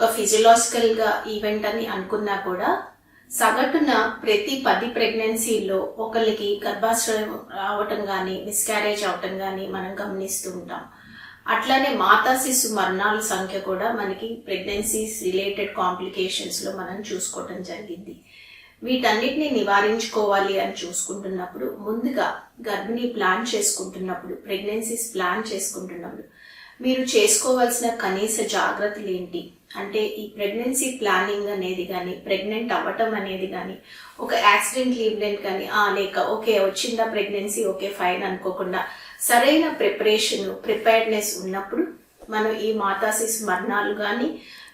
ఒక ఫిజియలాజికల్గా ఈవెంట్ అని అనుకున్నా కూడా సగటున ప్రతి పది ప్రెగ్నెన్సీలో ఒకరికి గర్భాశ్రయం రావటం కానీ మిస్క్యారేజ్ అవటం కానీ మనం గమనిస్తూ ఉంటాం. అట్లానే మాతా శిశు మరణాల సంఖ్య కూడా మనకి ప్రెగ్నెన్సీస్ రిలేటెడ్ కాంప్లికేషన్స్లో మనం చూసుకోవటం జరిగింది. వీటన్నిటిని నివారించుకోవాలి అని చూసుకుంటున్నప్పుడు ముందుగా గర్భిణీ ప్లాన్ చేసుకుంటున్నప్పుడు ప్రెగ్నెన్సీస్ ప్లాన్ చేసుకుంటున్నప్పుడు మీరు చేసుకోవాల్సిన కనీస జాగ్రత్తలు ఏంటి? అంటే ఈ ప్రెగ్నెన్సీ ప్లానింగ్ అనేది కానీ ప్రెగ్నెంట్ అవ్వటం అనేది కానీ ఒక యాక్సిడెంట్ లీవ్లెంట్ కానీ ఆ లేక ఓకే వచ్చిందా ప్రెగ్నెన్సీ ఓకే ఫైన్ అనుకోకుండా సరైన ప్రిపరేషన్ ప్రిపేర్డ్నెస్ ఉన్నప్పుడు మనం ఈ మాతాసిస్ మరణాలు కానీ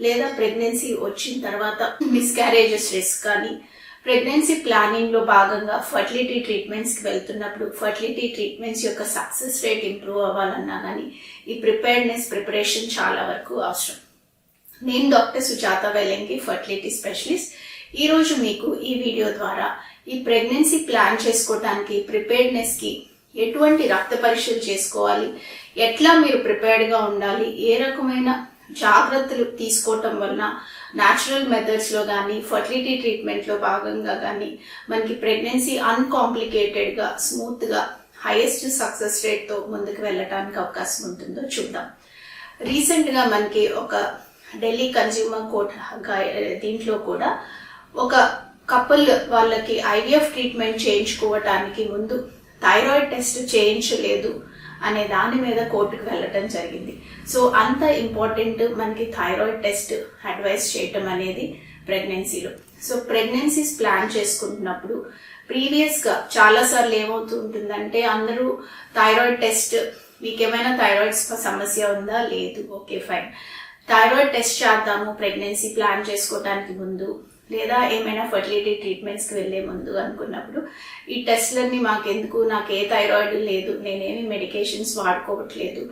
లేదా ప్రెగ్నెన్సీ వచ్చిన తర్వాత మిస్క్యారేజెస్ రిస్క్ కానీ ప్రెగ్నెన్సీ ప్లానింగ్లో భాగంగా ఫర్టిలిటీ ట్రీట్మెంట్స్కి వెళ్తున్నప్పుడు ఫర్టిలిటీ ట్రీట్మెంట్స్ యొక్క సక్సెస్ రేట్ ఇంప్రూవ్ అవ్వాలన్నా కానీ ఈ ప్రిపేర్డ్నెస్ ప్రిపరేషన్ చాలా వరకు అవసరం. నేను doctor Sujatha Velangi fertility specialist ఈ రోజు మీకు ఈ వీడియో ద్వారా ఈ ప్రెగ్నెన్సీ ప్లాన్ చేసుకోవడానికి ప్రిపేర్డ్నెస్కి ఎటువంటి రక్త పరీక్షలు చేసుకోవాలి? ఎట్లా మీరు ప్రిపేర్డ్గా ఉండాలి? ఏ రకమైన జాగ్రత్తలు తీసుకోవటం వలన న్యాచురల్ మెథడ్స్లో కానీ ఫర్టిలిటీ ట్రీట్మెంట్లో భాగంగా కానీ మనకి ప్రెగ్నెన్సీ అన్కాంప్లికేటెడ్గా స్మూత్గా హైయెస్ట్ సక్సెస్ రేట్తో ముందుకు వెళ్ళటానికి అవకాశం ఉంటుందో చూద్దాం. రీసెంట్గా మనకి ఒక ఢిల్లీ కన్జ్యూమర్ కోర్ట్ దీంట్లో కూడా ఒక కపుల్ వాళ్ళకి ఐవీఎఫ్ ట్రీట్మెంట్ చేయించుకోవటానికి ముందు థైరాయిడ్ టెస్ట్ చేయించలేదు అనే దాని మీద కోర్టుకు వెళ్ళటం జరిగింది. సో అంత ఇంపార్టెంట్ మనకి థైరాయిడ్ టెస్ట్ అడ్వైస్ చేయటం అనేది ప్రెగ్నెన్సీలో. సో ప్రెగ్నెన్సీస్ ప్లాన్ చేసుకుంటున్నప్పుడు ప్రీవియస్గా చాలాసార్లు ఏమవుతూ ఉంటుందంటే అందరూ థైరాయిడ్ టెస్ట్ మీకేమైనా థైరాయిడ్స్ సమస్య ఉందా? లేదు. Okay fine. థైరాయిడ్ టెస్ట్ చేద్దాము ప్రెగ్నెన్సీ ప్లాన్ చేసుకోవడానికి ముందు లేదా ఏమైనా ఫర్టిలిటీ ట్రీట్మెంట్స్కి వెళ్ళే ముందు అనుకున్నప్పుడు ఈ టెస్ట్లన్నీ మాకెందుకు? నాకు ఏ థైరాయిడ్ లేదు నేనేమి మెడికేషన్స్ వాడుకోవట్లేదు.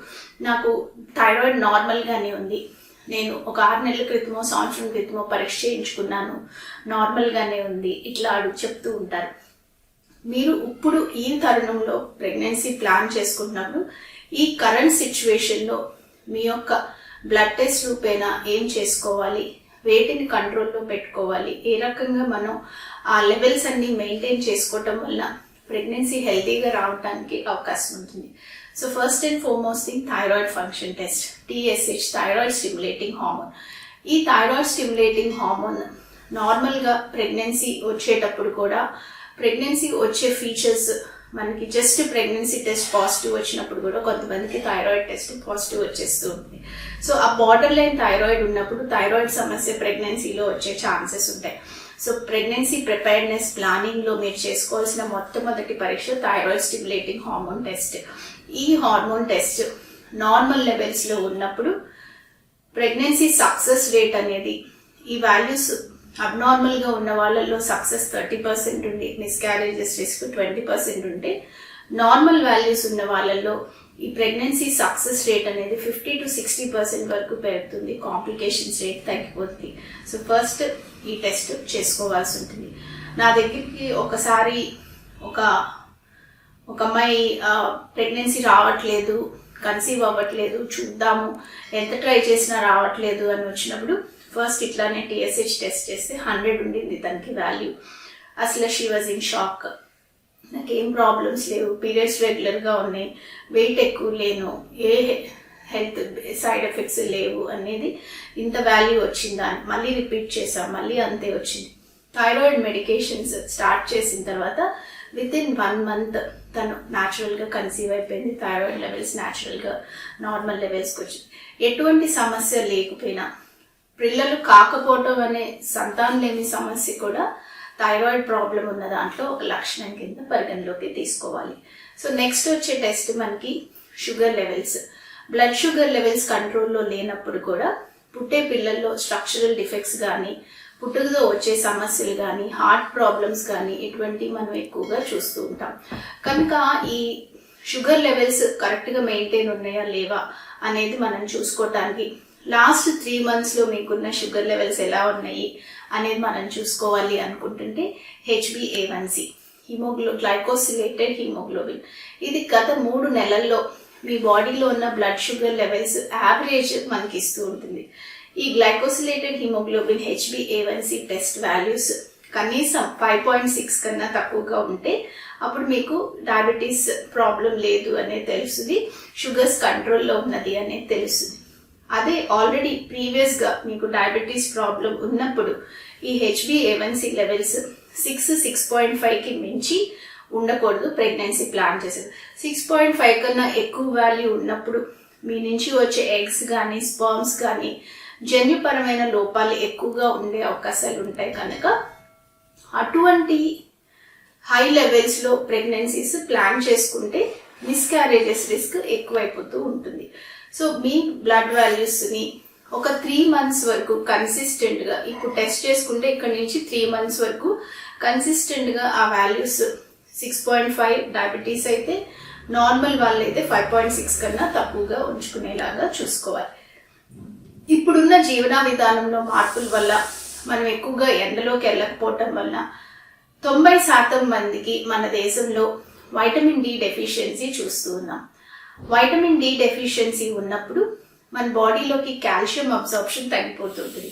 నాకు థైరాయిడ్ నార్మల్గానే ఉంది. నేను ఒక ఆరు నెలల క్రితమో సంవత్సరం క్రితమో పరీక్ష చేయించుకున్నాను. నార్మల్గానే ఉంది. ఇట్లా అడుగు చెప్తూ ఉంటారు. మీరు ఇప్పుడు ఈ తరుణంలో ప్రెగ్నెన్సీ ప్లాన్ చేసుకుంటున్నప్పుడు ఈ కరెంట్ సిచ్యువేషన్లో మీ యొక్క బ్లడ్ టెస్ట్ రూపేణా ఏం చేసుకోవాలి? వేటిని కంట్రోల్లో పెట్టుకోవాలి. ఏ రకంగా మనం ఆ లెవెల్స్ అన్ని మెయింటైన్ చేసుకోవటం వల్ల ప్రెగ్నెన్సీ హెల్తీగా రావడానికి అవకాశం ఉంటుంది. So first and foremost thing thyroid function test TSH thyroid stimulating hormone ఈ థైరాయిడ్ స్టిమ్యులేటింగ్ హార్మోన్ నార్మల్గా ప్రెగ్నెన్సీ వచ్చేటప్పుడు కూడా ప్రెగ్నెన్సీ వచ్చే ఫీచర్స్ మనకి జస్ట్ ప్రెగ్నెన్సీ టెస్ట్ పాజిటివ్ వచ్చినప్పుడు కూడా కొంతమందికి థైరాయిడ్ టెస్ట్ పాజిటివ్ వచ్చేస్తూ ఉంటుంది సో ఆ బార్డర్ లైన్ థైరాయిడ్ ఉన్నప్పుడు థైరాయిడ్ సమస్య ప్రెగ్నెన్సీలో వచ్చే ఛాన్సెస్ ఉంటాయి. సో ప్రెగ్నెన్సీ ప్రిపేర్నెస్ ప్లానింగ్లో మీరు చేసుకోవాల్సిన మొట్టమొదటి పరీక్ష థైరాయిడ్ స్టిమ్యులేటింగ్ హార్మోన్ టెస్ట్ ఈ హార్మోన్ టెస్ట్ నార్మల్ లెవెల్స్లో ఉన్నప్పుడు ప్రెగ్నెన్సీ సక్సెస్ రేట్ అనేది ఈ వాల్యూస్ అబ్నార్మల్గా ఉన్న వాళ్ళల్లో సక్సెస్ థర్టీ పర్సెంట్ ఉండి మిస్క్యారేజెస్ రిస్క్ ట్వంటీ పర్సెంట్ ఉంటే నార్మల్ వాల్యూస్ ఉన్న వాళ్ళల్లో ఈ ప్రెగ్నెన్సీ సక్సెస్ రేట్ అనేది ఫిఫ్టీ టు సిక్స్టీ పర్సెంట్ వరకు పెరుగుతుంది కాంప్లికేషన్స్ రేట్ తగ్గిపోతుంది. సో ఫస్ట్ ఈ టెస్ట్ చేసుకోవాల్సి ఉంటుంది. నా దగ్గరికి ఒకసారి ఒక ఒక అమ్మాయి ప్రెగ్నెన్సీ రావట్లేదు కన్సీవ్ అవ్వట్లేదు చూద్దాము ఎంత ట్రై చేసినా రావట్లేదు అని వచ్చినప్పుడు ఫస్ట్ ఇట్లానే టీఎస్హెచ్ టెస్ట్ చేస్తే హండ్రెడ్ ఉండింది దానికి వాల్యూ అసలు షీ వాజ్ ఇన్ షాక్ నాకేం ప్రాబ్లమ్స్ లేవు. పీరియడ్స్ రెగ్యులర్గా ఉన్నాయి. వెయిట్ ఎక్కువ లేను. ఏ హెల్త్ సైడ్ ఎఫెక్ట్స్ లేవు అనేది ఇంత వాల్యూ వచ్చిందా? అని మళ్ళీ రిపీట్ చేసాం మళ్ళీ అంతే వచ్చింది. థైరాయిడ్ మెడికేషన్స్ స్టార్ట్ చేసిన తర్వాత విత్ ఇన్ వన్ మంత్ తను న్యాచురల్గా కన్సీవ్ అయిపోయింది. థైరాయిడ్ లెవెల్స్ న్యాచురల్గా నార్మల్ లెవెల్స్కి వచ్చింది ఎటువంటి సమస్య లేకపోయినా పిల్లలు కాకపోవటం అనే సంతానం లేని సమస్య కూడా థైరాయిడ్ ప్రాబ్లం ఉన్న దాంట్లో ఒక లక్షణం కింద పరిగణలోకి తీసుకోవాలి. సో నెక్స్ట్ వచ్చే టెస్ట్ మనకి sugar levels. Blood sugar levels కంట్రోల్లో లేనప్పుడు కూడా పుట్టే పిల్లల్లో స్ట్రక్చరల్ డిఫెక్ట్స్ కానీ పుట్టుకతో వచ్చే సమస్యలు కానీ హార్ట్ ప్రాబ్లమ్స్ కానీ ఇటువంటివి మనం ఎక్కువగా చూస్తూ ఉంటాం. కనుక ఈ షుగర్ లెవెల్స్ కరెక్ట్గా మెయింటైన్ ఉన్నాయా లేవా అనేది మనం చూసుకోవటానికి లాస్ట్ త్రీ మంత్స్లో మీకున్న షుగర్ లెవెల్స్ ఎలా ఉన్నాయి అనేది మనం చూసుకోవాలి అనుకుంటుంటే హెచ్బిఏవన్సి హిమోగ్లో గ్లైకోసిలేటెడ్ హిమోగ్లోబిన్ ఇది గత మూడు నెలల్లో మీ బాడీలో ఉన్న బ్లడ్ షుగర్ లెవెల్స్ యావరేజ్ మనకి ఇస్తూ ఉంటుంది. ఈ గ్లైకోసిలేటెడ్ హిమోగ్లోబిన్ హెచ్బిఏవన్సి టెస్ట్ వాల్యూస్ కనీసం ఫైవ్ పాయింట్ సిక్స్ కన్నా తక్కువగా ఉంటే అప్పుడు మీకు డయాబెటీస్ ప్రాబ్లం లేదు అనేది తెలుస్తుంది షుగర్స్ కంట్రోల్లో ఉన్నది అనేది తెలుస్తుంది. అదే ఆల్రెడీ ప్రీవియస్గా మీకు డయాబెటీస్ ప్రాబ్లం ఉన్నప్పుడు ఈ హెచ్బిఏవన్సి లెవెల్స్ సిక్స్ సిక్స్ పాయింట్ ఫైవ్కి మించి ఉండకూడదు ప్రెగ్నెన్సీ ప్లాన్ చేసేది. సిక్స్ పాయింట్ ఫైవ్ కన్నా ఎక్కువ వాల్యూ ఉన్నప్పుడు మీ నుంచి వచ్చే ఎగ్స్ కానీ స్పర్మ్స్ కానీ జన్యుపరమైన లోపాలు ఎక్కువగా ఉండే అవకాశాలు ఉంటాయి కనుక అటువంటి హై లెవెల్స్లో ప్రెగ్నెన్సీస్ ప్లాన్ చేసుకుంటే మిస్క్యారేజెస్ రిస్క్ ఎక్కువైపోతూ ఉంటుంది. సో మీ బ్లడ్ వాల్యూస్ని ఒక త్రీ మంత్స్ వరకు కన్సిస్టెంట్గా ఇప్పుడు టెస్ట్ చేసుకుంటే ఇక్కడ నుంచి త్రీ మంత్స్ వరకు కన్సిస్టెంట్గా ఆ values six point five diabetes అయితే నార్మల్ వాళ్ళైతే ఫైవ్ పాయింట్ సిక్స్ కన్నా తక్కువగా ఉంచుకునేలాగా చూసుకోవాలి. ఇప్పుడున్న జీవన విధానంలో మార్పుల వల్ల మనం ఎక్కువగా ఎండలోకి వెళ్ళకపోవటం వల్ల తొంభై శాతం మందికి మన దేశంలో వైటమిన్ డి డెఫిషియన్సీ చూస్తూ ఉన్నాం. వైటమిన్ డి డెఫిషియన్సీ ఉన్నప్పుడు మన బాడీలోకి కాల్షియం అబ్జార్ప్షన్ తగ్గిపోతుంటుంది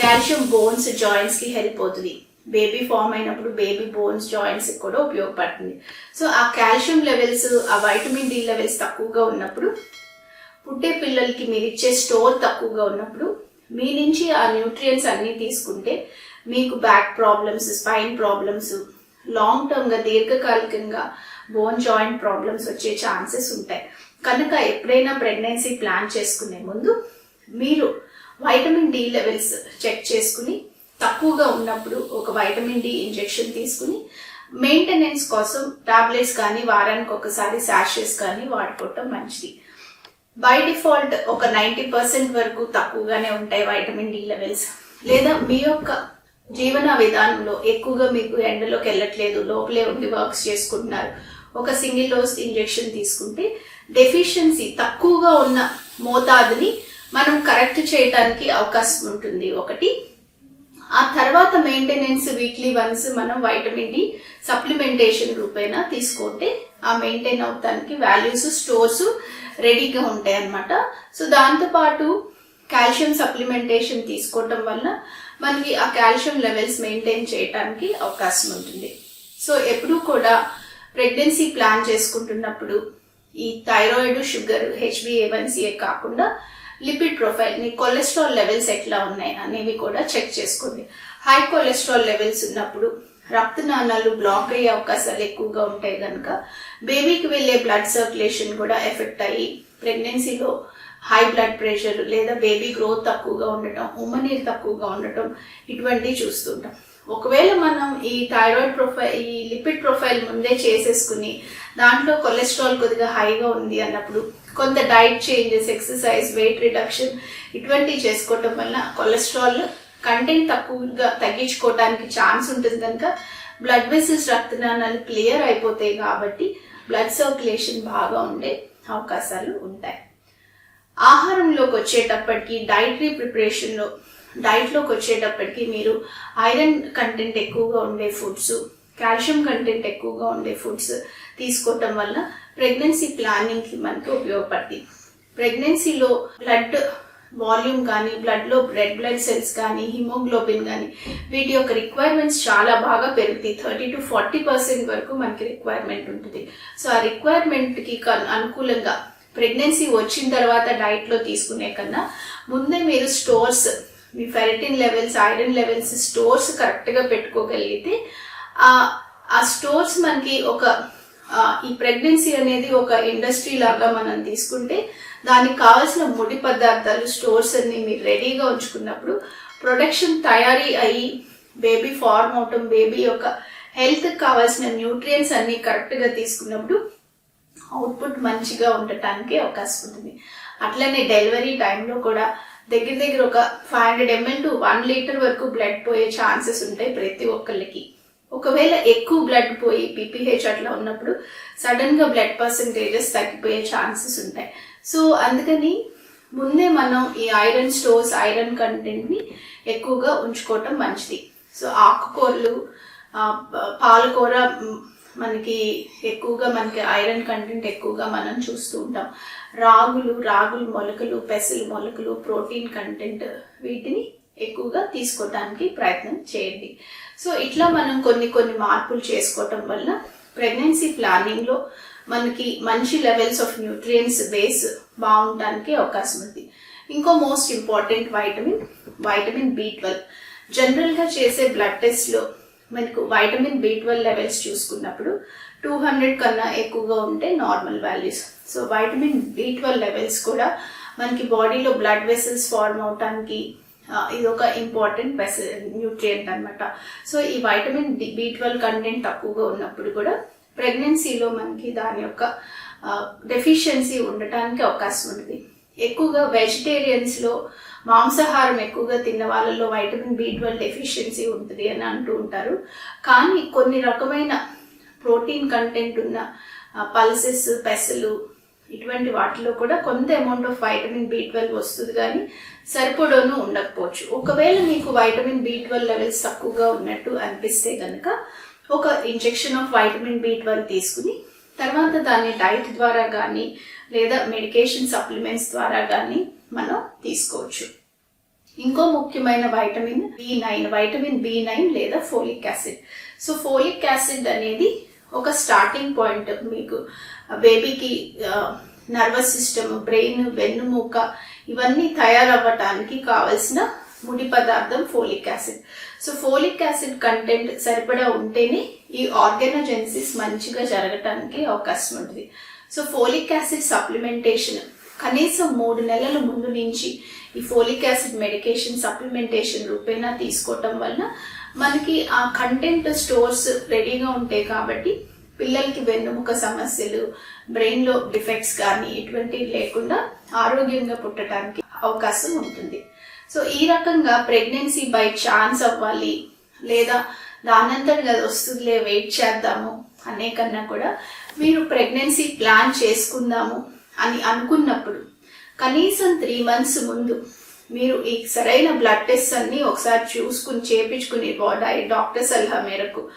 కాల్షియం బోన్స్ జాయింట్స్కి హెల్ప్ అవుతుంది. బేబీ ఫామ్ అయినప్పుడు బేబీ బోన్స్ జాయింట్స్ కూడా ఉపయోగపడుతుంది. సో ఆ కాల్షియం లెవెల్స్ ఆ వైటమిన్ డి లెవెల్స్ తక్కువగా ఉన్నప్పుడు పుట్టే పిల్లలకి మీరు ఇచ్చే స్టోర్ తక్కువగా ఉన్నప్పుడు మీ నుంచి ఆ న్యూట్రియంట్స్ అన్నీ తీసుకుంటే మీకు back problems spine problems long టర్మ్గా దీర్ఘకాలికంగా బోన్ జాయింట్ ప్రాబ్లమ్స్ వచ్చే ఛాన్సెస్ ఉంటాయి. కనుక ఎప్పుడైనా ప్రెగ్నెన్సీ ప్లాన్ చేసుకునే ముందు మీరు వైటమిన్ డి లెవెల్స్ చెక్ చేసుకుని తక్కువగా ఉన్నప్పుడు ఒక వైటమిన్ డి ఇంజెక్షన్ తీసుకుని మెయింటెనెన్స్ కోసం టాబ్లెట్స్ కానీ వారానికి ఒకసారి శాషెస్ కానీ వాడుకోవటం మంచిది. బై డిఫాల్ట్ ఒక నైంటీ పర్సెంట్ వరకు తక్కువగానే ఉంటాయి వైటమిన్ డి లెవెల్స్ లేదా మీ యొక్క జీవన విధానంలో ఎక్కువగా మీకు ఎండలోకి వెళ్ళట్లేదు లోపలే ఉండి వర్క్స్ చేసుకుంటున్నారు. ఒక సింగిల్ డోస్ ఇంజెక్షన్ తీసుకుంటే డెఫిషియన్సీ తక్కువగా ఉన్న మోతాదుని మనం కరెక్ట్ చేయడానికి అవకాశం ఉంటుంది. ఒకటి ఆ తర్వాత మెయింటెనెన్స్ వీక్లీ వన్స్ మనం వైటమిన్ డి సప్లిమెంటేషన్ రూపేణా తీసుకుంటే ఆ మెయింటైన్ అవడానికి వాల్యూస్ స్టోర్స్ రెడీగా ఉంటాయి అన్నమాట. సో దాంతోపాటు కాల్షియం సప్లిమెంటేషన్ తీసుకోవటం వల్ల మనకి ఆ కాల్షియం లెవెల్స్ మెయింటైన్ చేయడానికి అవకాశం ఉంటుంది. సో ఎప్పుడూ కూడా ప్రెగ్నెన్సీ ప్లాన్ చేసుకుంటున్నప్పుడు ఈ థైరాయిడ్ షుగర్ హెచ్బిఏవన్సీఏ కాకుండా లిపిడ్ ప్రొఫైల్ నీ కొలెస్ట్రాల్ లెవెల్స్ ఎట్లా ఉన్నాయి అనేవి కూడా చెక్ చేసుకోండి. హై కొలెస్ట్రాల్ లెవెల్స్ ఉన్నప్పుడు రక్తనాళాలు బ్లాక్ అయ్యే అవకాశాలు ఎక్కువగా ఉంటాయి కనుక బేబీకి వెళ్ళే బ్లడ్ సర్క్యులేషన్ కూడా ఎఫెక్ట్ అయ్యి ప్రెగ్నెన్సీలో హై బ్లడ్ ప్రెషర్ లేదా బేబీ గ్రోత్ తక్కువగా ఉండటం ఉమ్మనీరు తక్కువగా ఉండటం ఇటువంటివి చూస్తుంటాం. ఒకవేళ మనం ఈ థైరాయిడ్ ప్రొఫైల్ ఈ లిపిడ్ ప్రొఫైల్ ముందే చేసేసుకుని దాంట్లో కొలెస్ట్రాల్ కొద్దిగా హైగా ఉంది అన్నప్పుడు కొంత diet changes exercise weight reduction ఇటువంటివి చేసుకోవటం వల్ల కొలెస్ట్రాల్ కంటెంట్ తక్కువగా తగ్గించుకోవడానికి ఛాన్స్ ఉంటుంది కనుక బ్లడ్ వెసిల్స్ రక్తనాళాలు క్లియర్ అయిపోతాయి కాబట్టి బ్లడ్ సర్క్యులేషన్ బాగా ఉండే అవకాశాలు ఉంటాయి. ఆహారంలోకి వచ్చేటప్పటికి డైటరీ ప్రిపరేషన్లో డైట్లోకి వచ్చేటప్పటికి మీరు ఐరన్ కంటెంట్ ఎక్కువగా ఉండే ఫుడ్స్ కాల్షియం కంటెంట్ ఎక్కువగా ఉండే ఫుడ్స్ తీసుకోవటం వల్ల ప్రెగ్నెన్సీ ప్లానింగ్కి మనకి ఉపయోగపడుతుంది. ప్రెగ్నెన్సీలో బ్లడ్ వాల్యూమ్ కానీ బ్లడ్లో రెడ్ బ్లడ్ సెల్స్ కానీ హిమోగ్లోబిన్ కానీ వీటి యొక్క రిక్వైర్మెంట్స్ చాలా బాగా పెరుగుతాయి. థర్టీ టు ఫార్టీ పర్సెంట్ వరకు మనకి రిక్వైర్మెంట్ ఉంటుంది. సో ఆ రిక్వైర్మెంట్కి అనుకూలంగా ప్రెగ్నెన్సీ వచ్చిన తర్వాత డైట్లో తీసుకునే కన్నా ముందే మీరు స్టోర్స్ మీ ferritin levels iron levels stores కరెక్ట్గా పెట్టుకోగలిగితే ఆ స్టోర్స్ మనకి ఒక ఈ ప్రెగ్నెన్సీ అనేది ఒక ఇండస్ట్రీ లాగా మనం తీసుకుంటే దానికి కావాల్సిన ముడి పదార్థాలు స్టోర్స్ అన్ని మీరు రెడీగా ఉంచుకున్నప్పుడు ప్రొడక్షన్ తయారీ అయ్యి బేబీ ఫార్మ్ అవటం బేబీ యొక్క హెల్త్ కావాల్సిన న్యూట్రియంట్స్ అన్ని కరెక్ట్గా తీసుకున్నప్పుడు అవుట్పుట్ మంచిగా ఉండటానికి అవకాశం ఉంటుంది. అట్లనే డెలివరీ టైంలో కూడా దగ్గర దగ్గర ఒక five hundred ml to one litre వరకు బ్లడ్ పోయే ఛాన్సెస్ ఉంటాయి ప్రతి ఒక్కళ్ళకి. ఒకవేళ ఎక్కువ బ్లడ్ పోయి పీపీహెచ్ అట్లా ఉన్నప్పుడు సడన్గా బ్లడ్ పర్సంటేజెస్ తగ్గిపోయే ఛాన్సెస్ ఉంటాయి. సో అందుకని ముందే మనం ఈ ఐరన్ స్టోర్స్ ఐరన్ కంటెంట్ని ఎక్కువగా ఉంచుకోవటం మంచిది. సో ఆకుకూరలు పాలకూర మనకి ఎక్కువగా మనకి ఐరన్ కంటెంట్ ఎక్కువగా మనం చూస్తూ ఉంటాం. రాగులు రాగులు మొలకలు పెసలు మొలకలు ప్రోటీన్ కంటెంట్ వీటిని ఎక్కువగా తీసుకోవడానికి ప్రయత్నం చేయండి. సో ఇట్లా మనం కొన్ని కొన్ని మార్పులు చేసుకోవటం వల్ల ప్రెగ్నెన్సీ ప్లానింగ్లో మనకి మంచి లెవెల్స్ ఆఫ్ న్యూట్రియన్స్ బేస్ బాగుంటానికి అవకాశం ఉంది. ఇంకో most important vitamin vitamin B twelve. జనరల్గా చేసే బ్లడ్ టెస్ట్లో మనకు వైటమిన్ బి ట్వెల్వ్ లెవెల్స్ చూసుకున్నప్పుడు టూ హండ్రెడ్ కన్నా ఎక్కువగా ఉంటే normal values so vitamin B twelve levels కూడా మనకి బాడీలో బ్లడ్ వెసల్స్ ఫార్మ్ అవటానికి ఇది ఒక ఇంపార్టెంట్ వెస న్యూట్రియంట్ అనమాట సో ఈ వైటమిన్ బి ట్వెల్వ్ కంటెంట్ తక్కువగా ఉన్నప్పుడు కూడా ప్రెగ్నెన్సీలో మనకి దాని యొక్క డెఫిషియన్సీ ఉండటానికి అవకాశం ఉంది ఎక్కువగా వెజిటేరియన్స్లో మాంసాహారం ఎక్కువగా తిన్న వాళ్ళలో వైటమిన్ బి ట్వెల్వ్ డెఫిషియన్సీ ఉంటుంది అని అంటూ ఉంటారు. కానీ కొన్ని రకమైన ప్రోటీన్ కంటెంట్ ఉన్న పల్సెస్ పెసలు ఇటువంటి వాటిలో కూడా కొంత amount of vitamin B twelve వస్తుంది కానీ సరిపడోను ఉండకపోవచ్చు. ఒకవేళ మీకు వైటమిన్ బి ట్వెల్వ్ లెవెల్స్ తక్కువగా ఉన్నట్టు అనిపిస్తే కనుక ఒక injection of vitamin B twelve తీసుకుని తర్వాత దాన్ని డైట్ ద్వారా కానీ లేదా మెడికేషన్ సప్లిమెంట్స్ ద్వారా కానీ మనం తీసుకోవచ్చు. ఇంకో ముఖ్యమైన vitamin B nine vitamin B nine లేదా folic acid so folic acid అనేది ఒక స్టార్టింగ్ పాయింట్ మీకు బేబీకి నర్వస్ సిస్టమ్ బ్రెయిన్ వెన్నుముక ఇవన్నీ తయారవ్వటానికి కావలసిన ముడి పదార్థం folic acid so folic acid content సరిపడా ఉంటేనే ఈ ఆర్గానోజెన్సిస్ మంచిగా జరగటానికి అవకాశం ఉంటుంది. సో ఫోలిక్ యాసిడ్ సప్లిమెంటేషన్ కనీసం మూడు నెలల ముందు నుంచి ఈ ఫోలిక్ యాసిడ్ మెడికేషన్ సప్లిమెంటేషన్ రూపేణా తీసుకోవటం వలన మనకి ఆ కంటెంట్ స్టోర్స్ రెడీగా ఉంటాయి కాబట్టి పిల్లలకి వెన్నుముక సమస్యలు బ్రెయిన్లో డిఫెక్ట్స్ కానీ ఎటువంటివి లేకుండా ఆరోగ్యంగా పుట్టడానికి అవకాశం ఉంటుంది. సో ఈ రకంగా ప్రెగ్నెన్సీ బై ఛాన్స్ అవ్వాలి లేదా దానంతటి అది వస్తుందిలే వెయిట్ చేద్దాము అనే కన్నా కూడా మీరు ప్రెగ్నెన్సీ ప్లాన్ చేసుకుందాము అని అనుకున్నప్పుడు కనీసం త్రీ మంత్స్ ముందు మీరు ఈ సరైన బ్లడ్ టెస్ట్ అన్ని ఒకసారి చూసుకుని చేపించుకుని బాడీ డాక్టర్ సలహా మేరకు.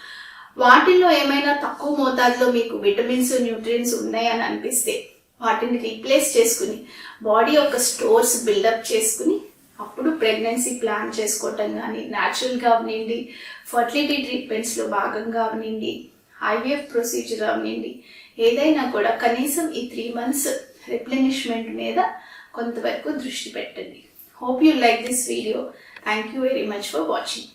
వాటిల్లో ఏమైనా తక్కువ మోతాదులో మీకు విటమిన్స్ న్యూట్రియన్స్ ఉన్నాయని అనిపిస్తే వాటిని రీప్లేస్ చేసుకుని బాడీ యొక్క స్టోర్స్ బిల్డప్ చేసుకుని అప్పుడు ప్రెగ్నెన్సీ ప్లాన్ చేసుకోవటం కానీ న్యాచురల్గా అవనివ్వండి ఫర్టిలిటీ ట్రీట్మెంట్స్లో భాగంగా అవనివ్వండి ఐవీఎఫ్ ప్రొసీజర్ అవనండి. ఏదైనా కూడా కనీసం ఈ త్రీ మంత్స్ రిప్లెనిష్మెంట్ మీద కొంతవరకు దృష్టి పెట్టండి. Hope you like this video thank you very much for watching